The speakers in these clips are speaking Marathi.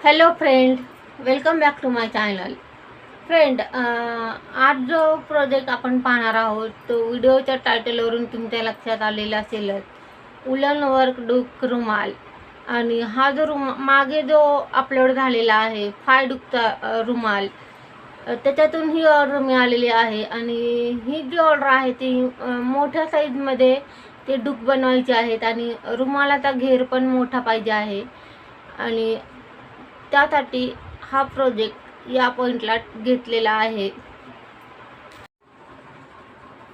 Hello friend welcome back to my channel friend आज जो प्रोजेक्ट आपण पाहणार आहोत तो व्हिडिओच्या टायटलवरून तुमच्या लक्षात आलेला असेलच उलन वर्क डुक रुमाल. आणि हा जो रुमा मागे जो अपलोड झालेला आहे फाय डुकचा रुमाल त्याच्यातून ही ऑर्डर मिळालेली आहे. आणि ही जी ऑर्डर आहे ती मोठ्या साईजमध्ये ते डुक बनवायचे आहेत. आणि रुमालाचा घेर पण मोठा पाहिजे आहे. आणि त्यासाठी हा प्रोजेक्ट या पॉईंटला घेतलेला आहे.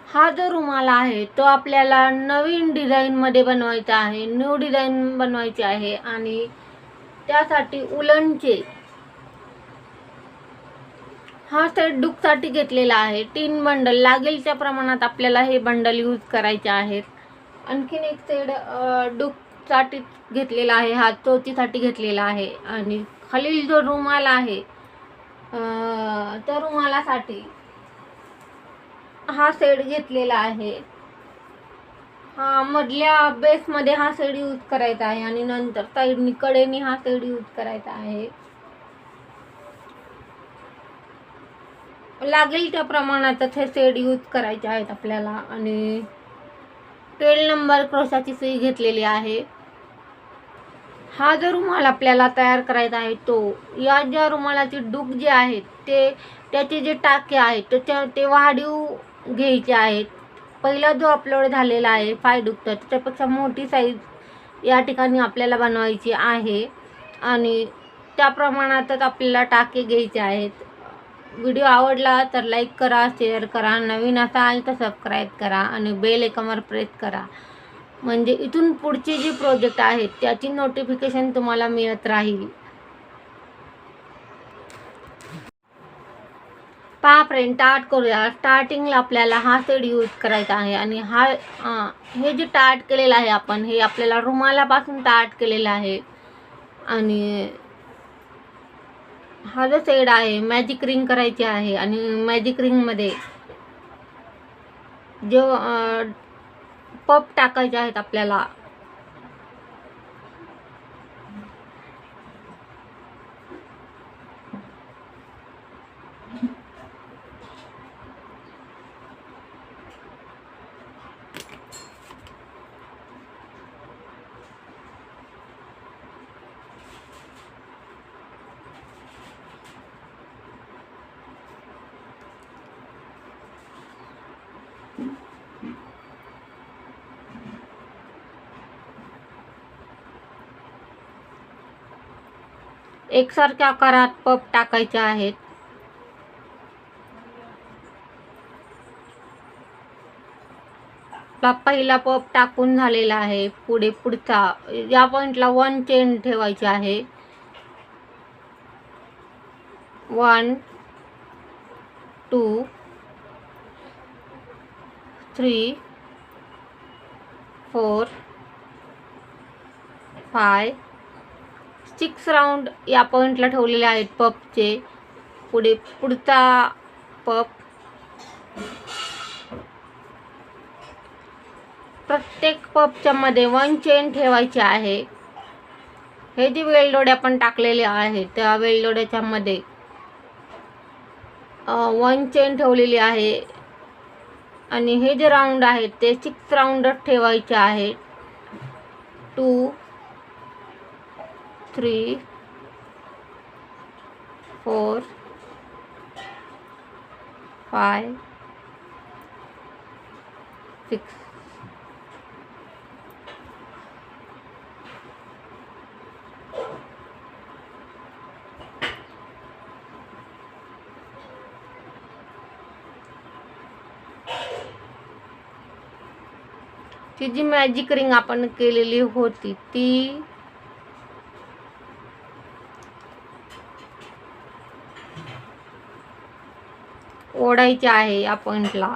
हा जो रुमाल आहे तो आपल्याला नवीन डिझाईनमध्ये बनवायचा आहे न्यू डिझाईन बनवायची आहे आणि त्यासाठी उलनचे हा सेट डुकसाठी घेतलेला आहे. तीन बंडल लागेल त्या प्रमाणात आपल्याला हे बंडल यूज करायचे आहेत. आणखीन एक सेट डुकसाठी घेतलेला आहे हा चोचीसाठी घेतलेला आहे आणि खालील जो रुमाल आहे त्या रुमालासाठी हा सेट घेतलेला आहे. हा मधल्या बेसमध्ये हा सेड यूज करायचा आहे आणि नंतर साईडनी कडेने हा सेड यूज करायचा आहे. लागेल त्या प्रमाणातच हे सेड यूज करायचे आहेत आपल्याला आणि ट्वेल्व नंबर क्रोशाची सुई घेतलेली आहे. हा जो रुमाल आपल्याला तयार करायचा आहे तो या ज्या रुमालाचे डूक जे आहेत ते त्याचे जे टाके आहेत त्याच्या ते वाढीव घ्यायचे आहेत. पहिला जो अपलोड झालेला आहे फाय डुकचा त्याच्यापेक्षा मोठी साईज या ठिकाणी आपल्याला बनवायची आहे. आणि त्या प्रमाणातच आपल्याला टाके घ्यायचे आहेत. व्हिडिओ आवडला तर लाईक करा शेअर करा. नवीन असाल तर सबस्क्राईब करा आणि बेल एकमर प्रेस करा. म्हणजे इथून पुढचे जे प्रोजेक्ट आहेत त्याची नोटिफिकेशन तुम्हाला मिळत राहील. पहा फ्रेंड स्टार्ट करूया. स्टार्टिंगला आपल्याला हा सेड यूज करायचा आहे आणि हा हे जे टार्ट केलेलं आहे आपण हे आपल्याला रुमालापासून टार्ट केलेलं आहे. आणि हा जो सेड आहे मॅजिक रिंग करायची आहे आणि मॅजिक रिंगमध्ये जो पप टाकायचे आहेत आपल्याला. एकसारख्या आकारात पप टाकायचे आहेत. पहिला पप टाकून झालेला आहे. पुढे पुढचा या पॉइंटला वन चेन ठेवायची आहे. One two three four five six round या पॉईंटला ठेवलेले आहेत पपचे. पुढे पुढचा पप. प्रत्येक पपच्या मध्ये वन चेन ठेवायची आहे. हे जे वेलदोडे आपण टाकलेले आहे त्या वेलदोड्याच्या मध्ये वन चेन ठेवलेली आहे. आणि हे जे राऊंड आहेत ते सिक्स राऊंडच ठेवायचे आहे two three four five six. ती जी मॅजिक रिंग आपण केलेली होती ती ओढायची आहे या पॉइंटला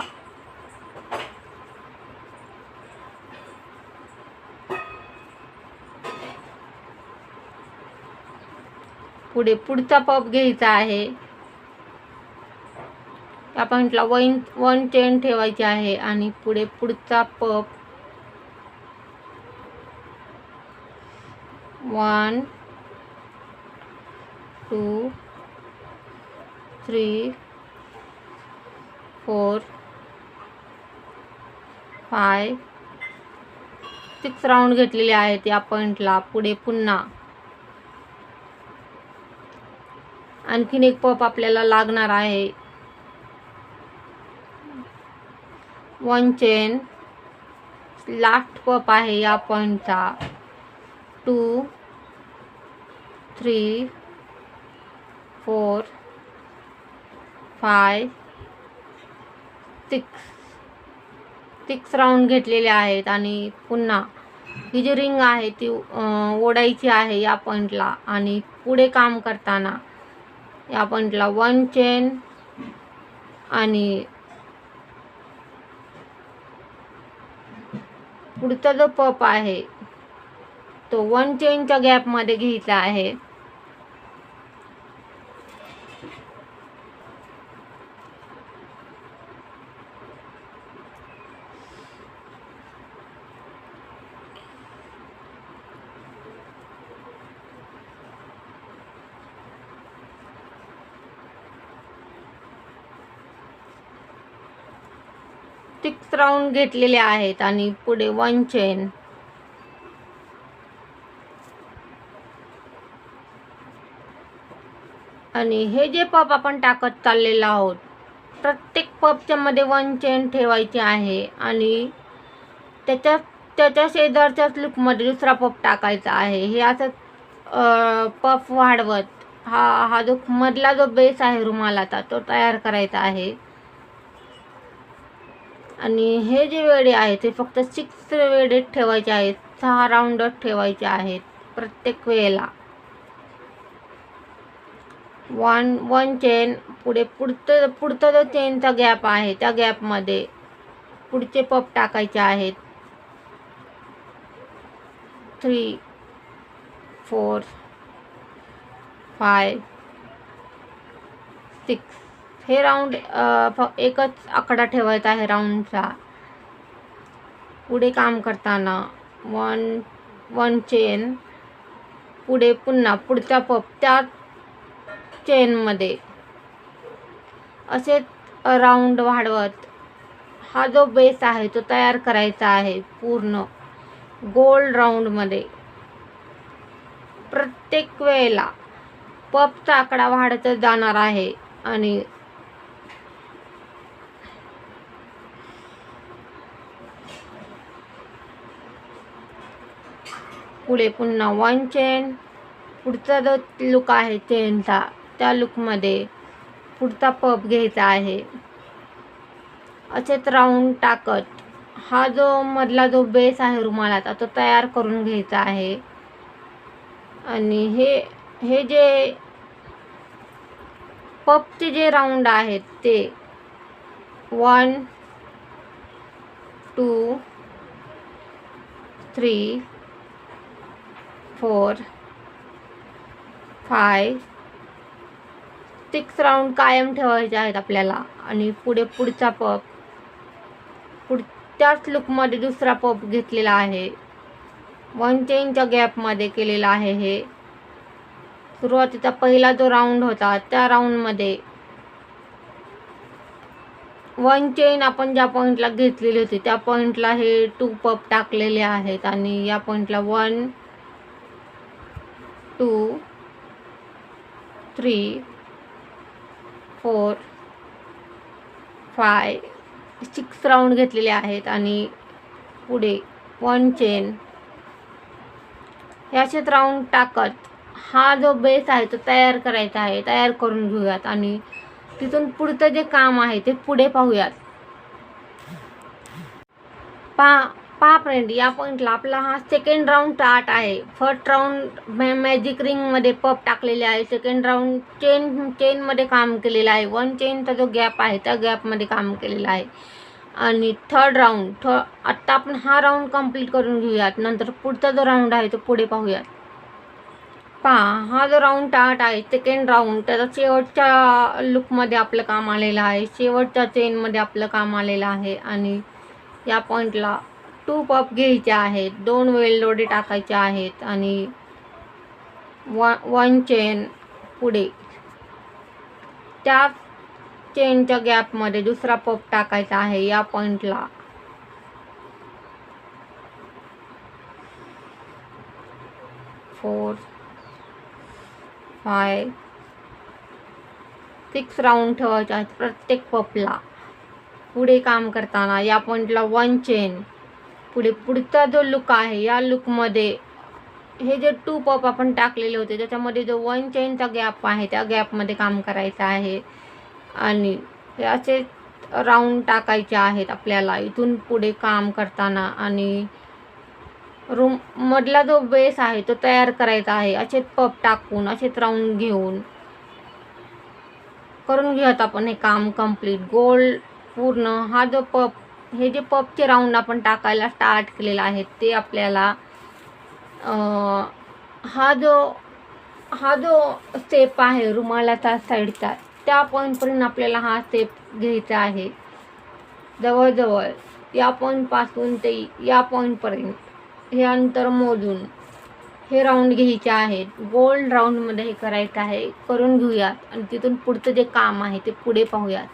पुढे पुढचा पप घ्यायचा आहे. या पॉइंटला वन वन चेन ठेवायची आहे आणि पुढे पुढचा puff one two three four five. Six round घेतलेले आहेत या पॉईंटला पुढे पुन्हा. आणखीन एक पप आपल्याला लागणार आहे. One chain. लास्ट पप आहे या पॉईंटचा two three four five. Six six round घेतलेले आहेत आणि पुन्हा ही जी रिंग आहे ती ओढायची आहे या पॉईंटला आणि पुढे काम करताना या पॉईंटला वन चेन आणि पुढचा जो पप आहे तो वन चेनच्या गॅपमध्ये घ्यायचा आहे सिक्स राऊंड घेतलेले आहेत आणि पुढे वन चेन आणि हे जे पप आपण टाकत चाललेलो आहोत प्रत्येक पपच्या मध्ये वन चेन ठेवायची आहे आणि त्याच्या त्याच्या शेजारच्याच लुकमध्ये दुसरा पप टाकायचा आहे. हे असं पफ वाढवत हा हा जो मधला जो बेस आहे रुमालाचा तो तयार करायचा आहे. आणि हे जे वेडे आहेत ते फक्त सिक्स वेडेत ठेवायचे आहेत. सहा राऊंडच ठेवायचे आहेत प्रत्येक वेळेला. वन वन चेन पुढे पुढचं पुढचा जो चेनचा गॅप आहे त्या गॅपमध्ये पुढचे पप टाकायचे आहेत. थ्री फोर फाय सिक्स हे राऊंड एकच आकडा ठेवायचा आहे राऊंडचा पुढे काम करताना वन वन चेन पुढे पुन्हा पुढचा पप त्या चेनमध्ये असे राऊंड वाढवत. हा जो बेस आहे तो तयार करायचा आहे पूर्ण गोल राऊंडमध्ये प्रत्येक वेळेला पपचा आकडा वाढतच जाणार आहे आणि पुढे पुन्हा वन चेन पुढचा जो लुक आहे चेनचा त्या लुकमध्ये पुढचा पप घ्यायचा आहे. असेच राऊंड टाकत हा जो मधला जो बेस आहे रुमालाचा तो तयार करून घ्यायचा आहे. आणि हे हे जे पपचे जे राऊंड आहेत ते one two three four five. Six round कायम ठेवायचे आहेत आपल्याला. आणि पुढे पुढचा पप पुढ त्याच लुकमध्ये दुसरा पप घेतलेला आहे. वन चेनच्या गॅपमध्ये केलेला आहे हे. सुरुवातीचा पहिला जो राऊंड होता त्या राऊंडमध्ये वन चेन आपण ज्या पॉईंटला घेतलेली होती त्या पॉईंटला हे टू पप टाकलेले आहेत. आणि या पॉईंटला one two three four five. Six round घेतलेले आहेत आणि पुढे वन चेन याच्यात राऊंड टाकत. हा जो बेस आहे तो तयार करायचा आहे. तयार करून घेऊयात आणि तिथून पुढचं जे काम आहे ते पुढे पाहूयात. पा पहा फ्रेंड या पॉईंटला आपला हा सेकंड राऊंड स्टार्ट आहे. फर्स्ट राऊंड मॅ मॅजिक रिंगमध्ये पप टाकलेले आहे. सेकंड राऊंड चेन चेनमध्ये काम केलेलं आहे. वन चेनचा जो गॅप आहे त्या गॅपमध्ये काम केलेलं आहे. आणि थर्ड राऊंड थ आत्ता आपण हा राऊंड कंप्लीट करून घेऊयात. नंतर पुढचा जो राऊंड आहे तो पुढे पाहूयात. पहा हा जो राऊंड स्टार्ट आहे सेकंड राऊंड त्याचा शेवटच्या लुकमध्ये आपलं काम आलेलं आहे. शेवटच्या चेनमध्ये आपलं काम आलेलं आहे. आणि या पॉईंटला टू पप घ्यायचे आहेत. दोन वेल लोडे टाकायचे आहेत आणि व वन चेन पुढे. त्या चेनच्या गॅपमध्ये दुसरा पप टाकायचा आहे या पॉईंटला फोर फाय सिक्स राऊंड ठेवायचे आहेत प्रत्येक पपला पुढे काम करताना या पॉईंटला वन चेन पुढे पुढचा जो लुक आहे या लुकमध्ये हे जे टू पप आपण टाकलेले होते त्याच्यामध्ये जो वन चेनचा गॅप आहे त्या गॅपमध्ये काम करायचं आहे. आणि हे असे राऊंड टाकायचे आहेत आपल्याला इथून पुढे काम करताना. आणि रूम मधला जो बेस आहे तो तयार करायचा आहे. असेच पप टाकून असेच राऊंड घेऊन. करून घेऊयात आपण हे काम कंप्लीट गोल पूर्ण हा जो पप हे जे पपचे राऊंड आपण टाकायला स्टार्ट केलेलं आहे ते आपल्याला हा जो हा जो स्टेप आहे रुमालाचा साईडचा त्या पॉईंटपर्यंत आपल्याला हा स्टेप घ्यायचा आहे. जवळजवळ या पॉईंटपासून ते या पॉईंटपर्यंत हे अंतर मोजून हे राऊंड घ्यायचे आहेत. गोल्ड राऊंडमध्ये हे करायचं आहे करून घेऊयात. आणि तिथून पुढचं जे काम आहे ते पुढे पाहूयात.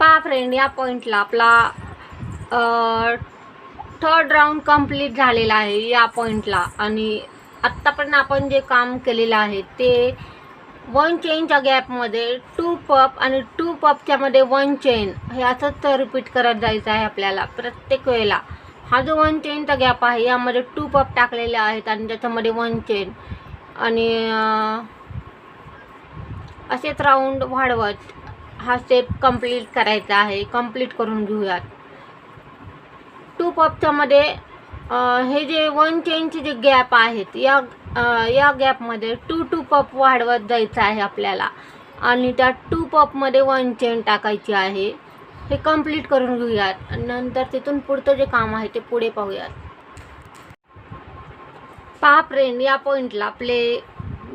पहा फ्रेंड या पॉईंटला आपला थर्ड राऊंड कंप्लीट झालेला आहे या पॉईंटला आणि आत्तापर्यंत आपण जे काम केलेलं आहे ते वन चेनच्या गॅपमध्ये टू पप आणि टू पपच्यामध्ये वन चेन हे असंच रिपीट करत जायचं आहे आपल्याला प्रत्येक वेळेला. हा जो वन चेनचा गॅप आहे यामध्ये टू पप टाकलेले आहेत आणि त्याच्यामध्ये वन चेन आणि असेच राऊंड वाढवत. हा स्टेप कंप्लीट करायचा आहे. कंप्लीट करून घेऊयात. टू पपच्यामध्ये हे जे वन चेनचे जे गॅप आहेत या या गॅपमध्ये टू टू पप वाढवत जायचं आहे आपल्याला. आणि त्या टू पपमध्ये वन चेन टाकायची आहे. हे कंप्लीट करून घेऊयात. आणि नंतर तिथून पुढचं जे काम आहे ते पुढे पाहूयात. पहा फ्रेंड या पॉईंटला आपले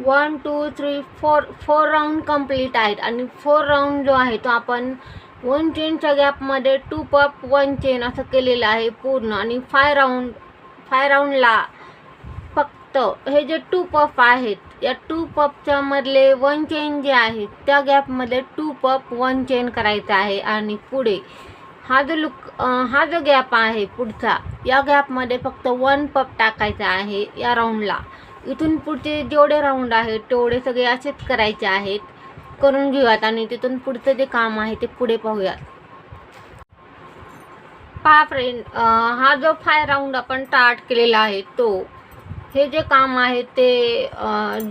one two three four four round complete आहेत. आणि फोर राऊंड जो आहे तो आपण वन चेनच्या गॅपमध्ये टू पप वन चेन असं केलेलं आहे पूर्ण. आणि फाय राऊंड फाय राऊंडला फक्त हे जे टू पप आहेत या टू पपच्या मधले वन चेन जे आहेत त्या गॅपमध्ये टू पप वन चेन करायचा आहे. आणि पुढे हा जो लुक हा जो गॅप आहे पुढचा या गॅपमध्ये फक्त वन पप टाकायचा आहे या राऊंडला इथून पुढचे जेवढे राऊंड आहेत तेवढे सगळे असेच करायचे आहेत. करून घेऊयात आणि तिथून पुढचं जे काम आहे ते पुढे पाहूयात. पहा फ्रेंड हा जो फाय राऊंड आपण स्टार्ट केलेला आहे तो हे जे काम आहे ते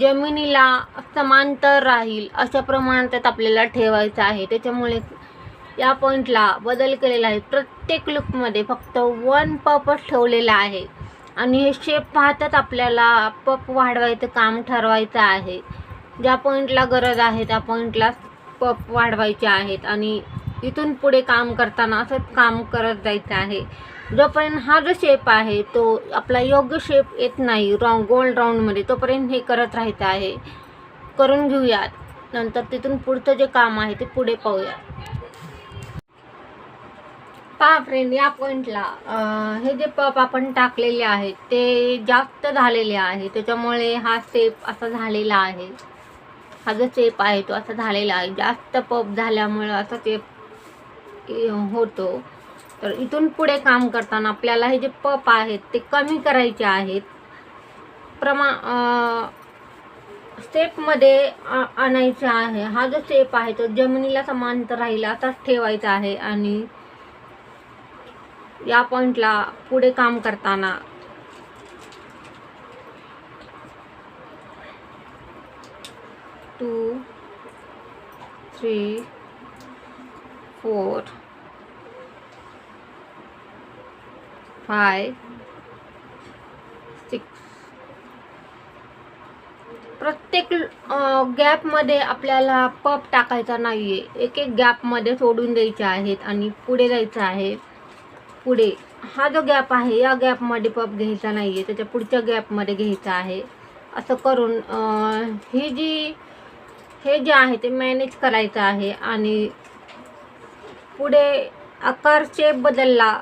जमिनीला समांतर राहील अशा प्रमाणात आपल्याला ठेवायचं आहे. त्याच्यामुळे या पॉईंटला बदल केलेला आहे. प्रत्येक लुकमध्ये फक्त वन पपच ठेवलेला आहे. आणि हे शेप पाहतात आपल्याला. पप वाढवायचं काम ठरवायचं आहे. ज्या पॉईंटला गरज आहे त्या पॉईंटला पप वाढवायचे आहेत. आणि इथून पुढे काम करताना असंच काम करत जायचं आहे. जोपर्यंत हा जो शेप आहे तो आपला योग्य शेप येत नाही राऊंड गोल्ड राऊंडमध्ये तोपर्यंत हे करत राहायचं आहे. करून घेऊयात. नंतर तिथून पुढचं जे काम आहे ते पुढे पाहूयात. पहा फ्रेंड या पॉईंटला हे जे पप आपण टाकलेले आहेत ते जास्त झालेले आहे. त्याच्यामुळे हा स्टेप असा झालेला आहे. हा जो चेप आहे तो असा झालेला आहे. जास्त पप झाल्यामुळं असा चेप होतो. तर इथून पुढे काम करताना आपल्याला हे जे पप आहेत ते कमी करायचे आहेत. प्रमा स्टेपमध्ये आ- आणायचे आहे. हा जो स्टेप आहे तो जमिनीला समांतर राहील असाच ठेवायचा आहे आणि या पॉईंटला पुढे काम करताना. Two three four five six प्रत्येक गॅपमध्ये आपल्याला पप टाकायचा नाही आहे एक एक गॅपमध्ये सोडून द्यायचे आहेत आणि पुढे जायचं आहे. पुढे. हा जो गॅप आहे या गॅपमध्ये पप घ्यायचा नाही आहे त्याच्या पुढच्या गॅपमध्ये घ्यायचा आहे. असं करून ही जी हे जे आहे ते मॅनेज करायचं आहे आणि पुढे आकार शेप बदलला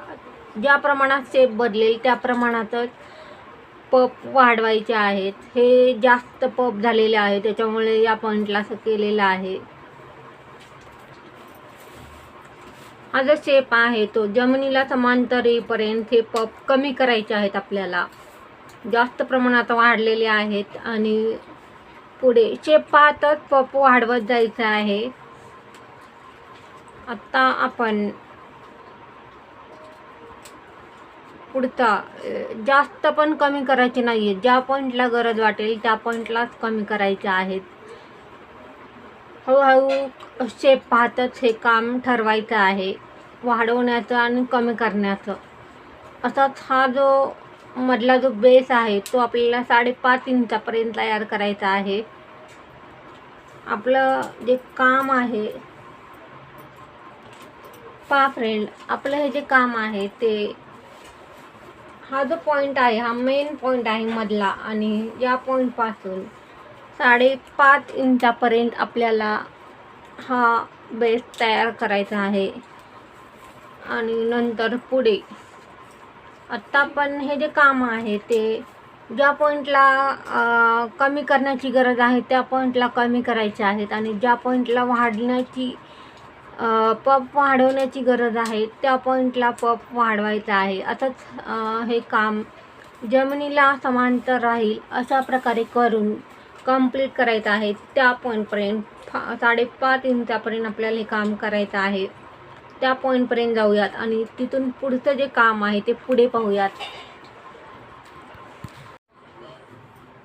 ज्या प्रमाणात शेप बदलेल त्या प्रमाणातच पप वाढवायचे आहेत. हे जास्त पप झालेले आहे त्याच्यामुळे या पॉईंटला असं केलेलं आहे. हा जो शेप आहे तो. जमिनीला समांतर येईपर्यंत हे पप कमी करायचे आहेत आपल्याला. जास्त प्रमाणात वाढलेले आहेत आणि पुढे शेप पाहतच पप वाढवत जायचं आहे. आत्ता आपण पुढचा जास्त पण कमी करायचे नाही आहे ज्या पॉईंटला गरज वाटेल त्या पॉईंटलाच कमी करायचे आहेत. हळूहळू शेप पाहतच हे काम ठरवायचं आहे. वाढवण्याचं आणि कमी करण्याचं. असाच हा जो मधला जो बेस आहे तो आपल्याला साडेपाच इंचापर्यंत तयार करायचा आहे. आपलं जे काम आहे पा फ्रेंड आपलं हे जे काम आहे ते हा जो पॉईंट आहे हा मेन पॉईंट आहे मधला आणि या पॉईंटपासून साडेपाच इंचापर्यंत आपल्याला हा बेस तयार करायचा आहे. आणि नंतर पुढे. आत्ता पण हे जे काम आहे ते ज्या पॉईंटला कमी करण्याची गरज आहे त्या पॉईंटला कमी करायचे आहेत. आणि ज्या पॉईंटला वाढण्याची पप वाढवण्याची गरज आहे त्या पॉईंटला पप वाढवायचा आहे. असंच हे काम जमिनीला समांतर राहील अशा प्रकारे करून कंप्लीट करायचं आहे. त्या पॉईंटपर्यंत फा साडेपाच इंचापर्यंत आपल्याला हे काम करायचं आहे. त्या पॉईंटपर्यंत जाऊयात आणि तिथून पुढचं जे काम आहे ते पुढे पाहूयात.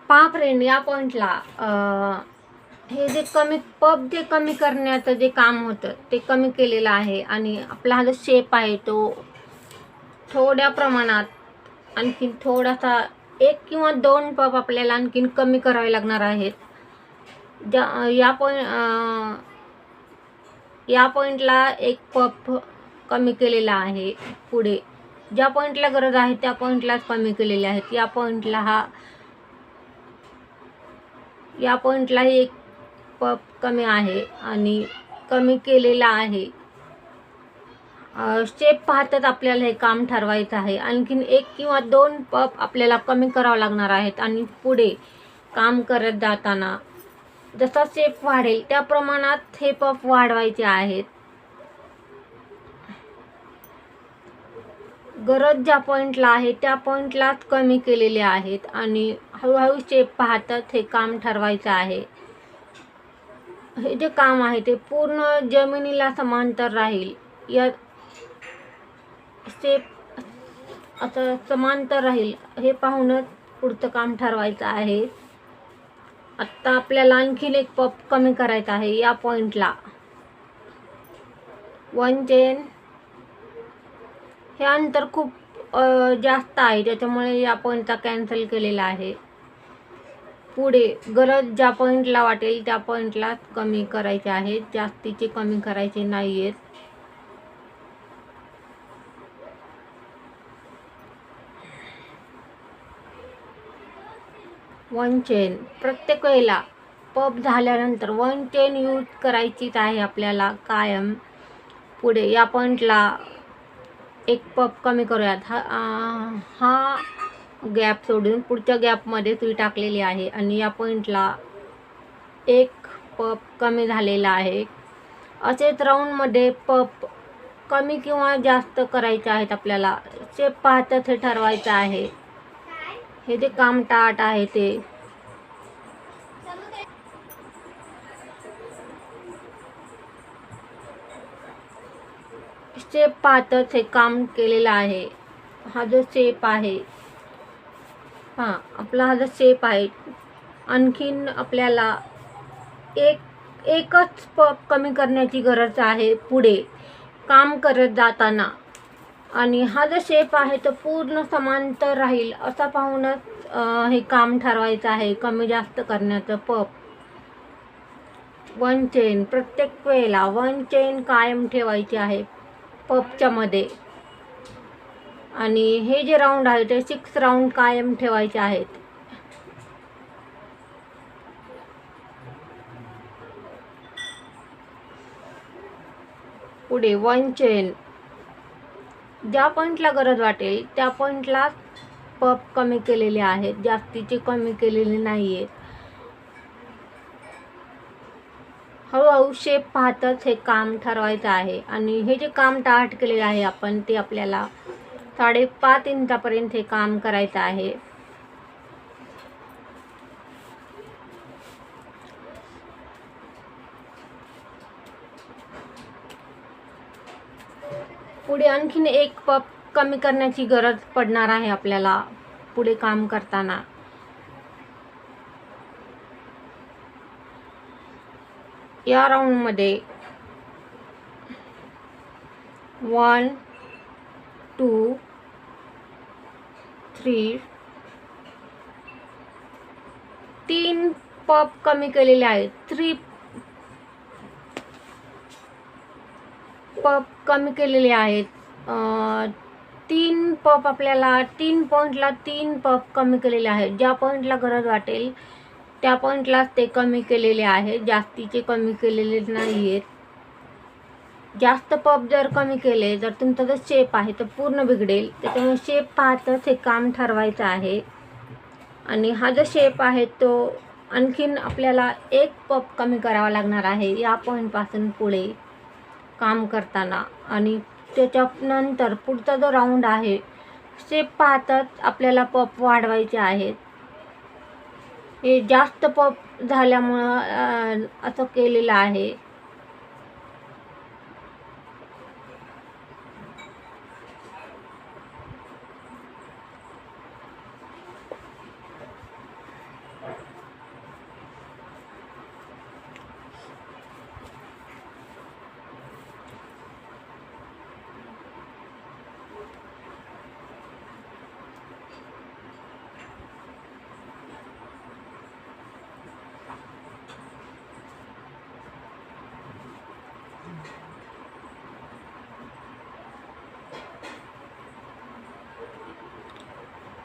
पहा फ्रेंड या पॉईंटला हे जे कमी पब जे कमी करण्याचं जे काम होतं ते कमी केलेलं आहे आणि आपला हा जो शेप आहे तो थोड्या प्रमाणात आणखीन थोडासा एक किंवा दोन पब आपल्याला आणखीन कमी करावे लागणार आहेत. ज्या या पॉईंट या पॉईंटला एक पप कमी केलेला आहे पुढे. ज्या पॉईंटला गरज आहे त्या पॉईंटलाच कमी केलेले आहेत. या पॉईंटला हा या पॉईंटलाही एक पप कमी आहे आणि कमी केलेला आहे. स्टेप पाहताच आपल्याला हे काम ठरवायचं आहे. आणखीन एक किंवा दोन पप आपल्याला कमी करावं लागणार आहेत आणि पुढे काम करत जाताना जसा शेप वाढेल त्या प्रमाणात हे पफ वाढवायचे आहेत. गरज ज्या पॉईंटला आहे त्या पॉईंटलाच कमी केलेले आहेत आणि हळूहळू शेप पाहतात हे काम ठरवायचं आहे. हे जे काम आहे ते पूर्ण जमिनीला समांतर राहील. या शेप असं समांतर राहील हे पाहूनच पुढचं काम ठरवायचं आहे. आत्ता आपल्याला आणखीन एक पप कमी करायचा आहे या पॉईंटला वन चेन हे अंतर खूप जास्त आहे त्याच्यामुळे या पॉईंटचा कॅन्सल केलेला आहे. पुढे गरज ज्या पॉईंटला वाटेल त्या पॉईंटला कमी करायचे आहेत. जास्तीचे कमी करायचे नाही आहेत वन चेन. प्रत्येक वेळेला पप झाल्यानंतर वन चेन यूज करायचीच आहे आपल्याला कायम. पुढे या पॉईंटला एक पप कमी करूयात. हा आ, हा गॅप सोडून पुढच्या गॅपमध्ये सुई टाकलेली आहे आणि या पॉईंटला एक पप कमी झालेला आहे. असेच राऊंडमध्ये पप कमी किंवा जास्त करायचे आहेत आपल्याला. शेप पाहताच हे ठरवायचं आहे. हे जे काम टाट आहे ते. शेप पाहतच हे काम केलेलं आहे. हा जो शेप आहे. हा आपला हा जो शेप आहे आणखीन आपल्याला एक एकच प कमी करण्याची गरज आहे पुढे. काम करत जाताना. आणि हा जो शेप आहे तो पूर्ण समांतर राहील असा पाहूनच हे काम ठरवायचं आहे. कमी जास्त करण्याचं पप. वन चेन प्रत्येक वेळेला वन चेन कायम ठेवायची आहे पपच्या मध्ये. आणि हे जे राऊंड आहे ते सिक्स राऊंड कायम ठेवायचे आहेत. पुढे वन चेन ज्या पॉईंटला गरज वाटेल त्या पॉईंटला पप कमी केलेले आहेत. जास्तीचे कमी केलेले नाही आहेत हळूहळू शेप पाहतच हे काम ठरवायचं आहे. आणि हे जे काम टाट केले आहे आपण ते आपल्याला साडेपाच इंचापर्यंत हे काम करायचं आहे. पुढे आणखीन एक पप कमी करण्याची गरज पडणार आहे आपल्याला पुढे काम करताना. या राऊंडमध्ये वन टू थ्री तीन पप कमी केलेले आहेत. थ्री पप कमी केलेले आहेत. तीन पप आपल्याला तीन पॉईंटला तीन पप कमी केलेले आहेत. ज्या पॉईंटला गरज वाटेल त्या पॉईंटलाच ते कमी केलेले आहे जास्तीचे कमी केलेले नाही आहेत जास्त पप जर कमी केले जर तुमचा जर शेप आहे तर पूर्ण बिघडेल. त्याच्यामुळे शेप पाहतच हे काम ठरवायचं आहे. आणि हा जो शेप आहे तो आणखीन आपल्याला एक पप कमी करावा लागणार आहे. या पॉईंटपासून पुढे. काम करताना. आणि त्याच्यानंतर पुढचा जो राऊंड आहे स्टेप पाहताच आपल्याला पप वाढवायचे आहेत. हे जास्त पप झाल्यामुळं असं केलेलं आहे.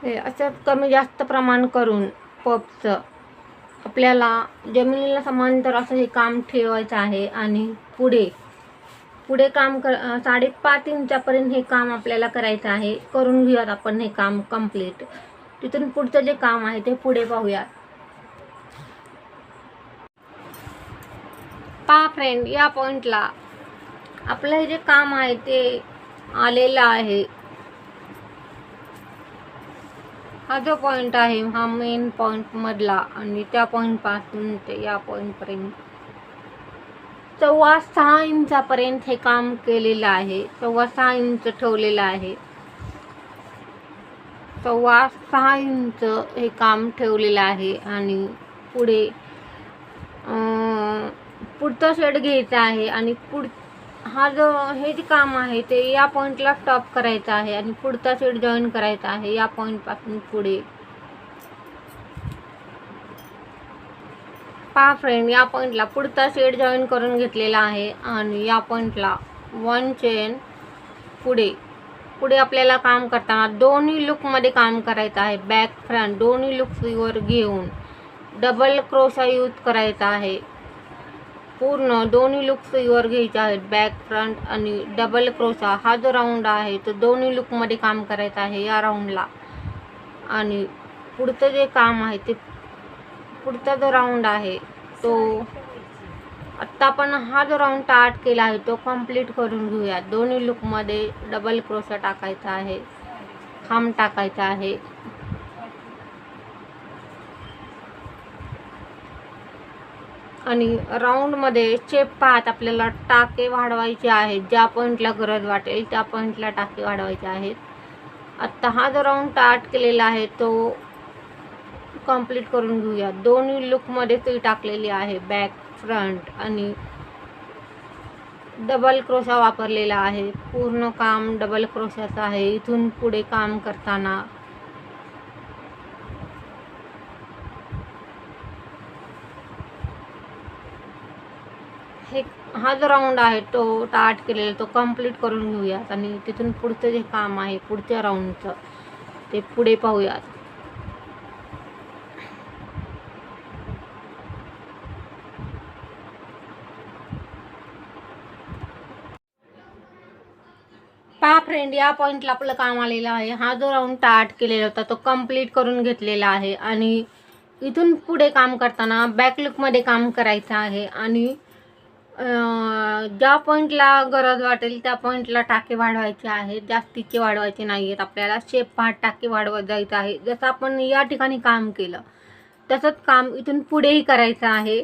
हे असं कमी जास्त प्रमाण करून पपचं आपल्याला जमिनीला समांतर असं हे काम ठेवायचं आहे आणि पुढे पुढे काम कर साडेपाच इंचापर्यंत हे काम आपल्याला करायचं आहे. करून घेऊयात आपण हे काम कंप्लीट तिथून पुढचं जे काम आहे ते पुढे पाहूयात. पहा फ्रेंड या पॉईंटला आपलं हे जे काम आहे ते आलेलं आहे. हा जो पॉईंट आहे हा मेन पॉईंटमधला आणि त्या पॉईंटपासून ते या पॉईंटपर्यंत चव्वा सव्वा सहा इंचापर्यंत हे काम केलेलं आहे. सव्वा सहा इंच ठेवलेलं आहे. सव्वा सहा इंच हे काम ठेवलेलं आहे आणि पुढे पुढचा शेड घ्यायचा आहे आणि पुढ हा जो हे जे काम आहे ते या पॉईंटला स्टॉप करायचं आहे आणि पुढचा शेड जॉईन करायचा आहे या पॉईंटपासून पुढे. पहा फ्रेंड या पॉईंटला पुढचा शेड जॉईन करून घेतलेला आहे आणि या पॉईंटला वन चेन पुढे. पुढे आपल्याला काम करताना दोन्ही लुकमध्ये काम करायचं आहे. बॅक फ्रंट दोन्ही लुक्सवर घेऊन डबल क्रोशा यूज करायचा आहे. पूर्ण दोन्ही लुक्स युअर घ्यायचे आहेत. बॅक फ्रंट आणि डबल क्रोशा हा जो राऊंड आहे तो दोन्ही लुकमध्ये काम करायचं आहे या राऊंडला आणि पुढचं जे काम आहे ते पुढचा जो राऊंड आहे तो आत्ता आपण हा जो राऊंड स्टार्ट केला आहे तो कंप्लीट करून घेऊया. दोन्ही लुकमध्ये डबल क्रोशा टाकायचा आहे. खांब टाकायचा आहे. आणि राऊंडमध्ये चेप पाहत आपल्याला टाके वाढवायचे आहेत ज्या पॉईंटला गरज वाटेल त्या पॉईंटला टाके वाढवायचे आहेत. आत्ता हा जो राऊंड टाट केलेला आहे तो कंप्लीट करून घेऊया. दोन्ही लुकमध्ये ती टाकलेली आहे बॅक फ्रंट आणि डबल क्रोशा वापरलेला आहे. पूर्ण काम डबल क्रोशाचं आहे. इथून पुढे काम करताना हा जो राऊंड आहे तो स्टार्ट केलेला तो कंप्लीट करून घेऊयात. आणि तिथून पुढचं जे काम आहे पुढच्या राऊंडचं ते पुढे पाहूयात. पहा फ्रेंड या पॉईंटला आपलं काम आलेलं आहे. हा जो राऊंड स्टार्ट केलेला होता तो कंप्लीट करून घेतलेला आहे. आणि इथून पुढे काम करताना बॅकलुकमध्ये काम करायचं आहे. आणि ज्या पॉईंटला गरज वाटेल त्या पॉईंटला टाके वाढवायचे आहेत. जास्तीचे वाढवायचे नाही आहेत आपल्याला. शेप पाठ टाके वाढवत जायचं आहे. जसं आपण या ठिकाणी काम केलं तसंच काम इथून पुढेही करायचं आहे.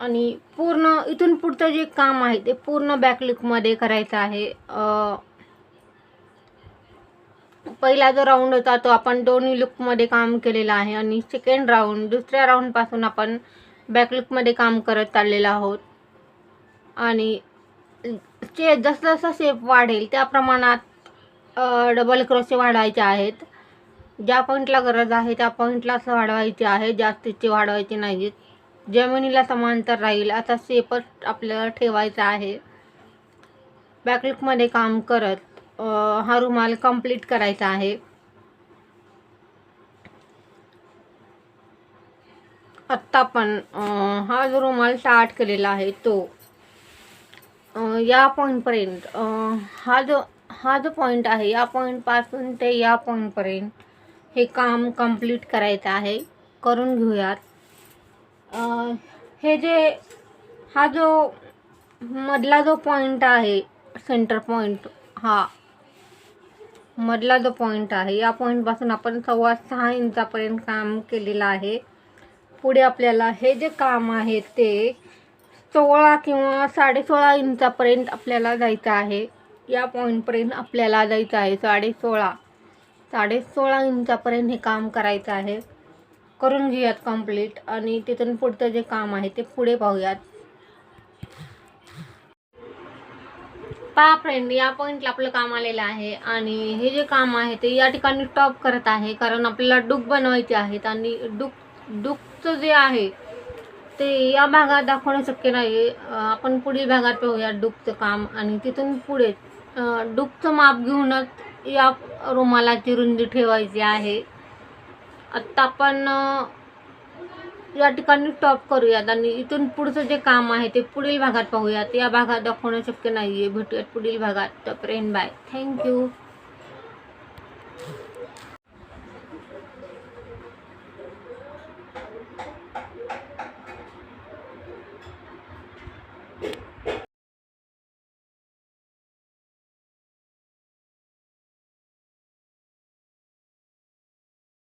आणि पूर्ण इथून पुढचं जे काम आहे ते पूर्ण बॅकलुकमध्ये करायचं आहे. पहिला जो राऊंड होता तो आपण दोन्ही लुकमध्ये काम केलेलं आहे. आणि सेकंड राऊंड दुसऱ्या राऊंडपासून आपण बॅकलुकमध्ये काम करत चाललेलो आहोत. आणि चे जसं जसं शेप वाढेल त्या प्रमाणात डबल क्रोशे वाढवायचे आहेत. ज्या पॉईंटला गरज आहे त्या पॉईंटला असं वाढवायचे आहे. जास्तीचे वाढवायचे नाहीत जमिनीला समांतर राहील. असा शेपच आपल्याला ठेवायचा आहे. बॅकलुकमध्ये काम करत हा रुमाल कंप्लीट करायचा आहे. आत्ता पण हा जो रुमाल स्टार्ट केलेला आहे तो या पॉईंटपर्यंत हा जो हा जो पॉईंट आहे या पॉईंटपासून ते या पॉईंटपर्यंत हे काम कंप्लीट करायचं आहे करून घेऊयात. हे जे हा जो मधला जो पॉईंट आहे सेंटर पॉईंट हा मधला जो पॉईंट आहे या पॉईंटपासून आपण सव्वा सहा इंचापर्यंत काम केलेलं आहे. पुढे आपल्याला हे जे काम आहे ते सोळा किंवा साडेसोळा इंचापर्यंत आपल्याला जायचं आहे. या पॉईंटपर्यंत आपल्याला जायचं आहे साडेसोळा. साडेसोळा इंचापर्यंत हे काम करायचं आहे. करून घेऊयात कंप्लीट आणि तिथून पुढचं जे काम आहे ते पुढे पाहूयात. पहा फ्रेंड या पॉईंटला आपलं काम आलेलं आहे आणि हे जे काम आहे ते या ठिकाणी स्टॉप करत आहे. कारण आपल्याला डूक बनवायचे आहेत आणि डूक डूकचं जे आहे ते या भागात दाखवणं शक्य नाही आपण पुढील भागात पाहूया डूकचं काम. आणि तिथून पुढे अं, माप घेऊनच या रुमालाची रुंदी ठेवायची आहे. आत्ता आपण या ठिकाणी टॉप करूयात. आणि इथून पुढचं जे काम आहे ते पुढील भागात पाहूयात. या भागात दाखवणं शक्य नाही आहे भेटूयात पुढील भागात. तोपर्यंत बाय थँक्यू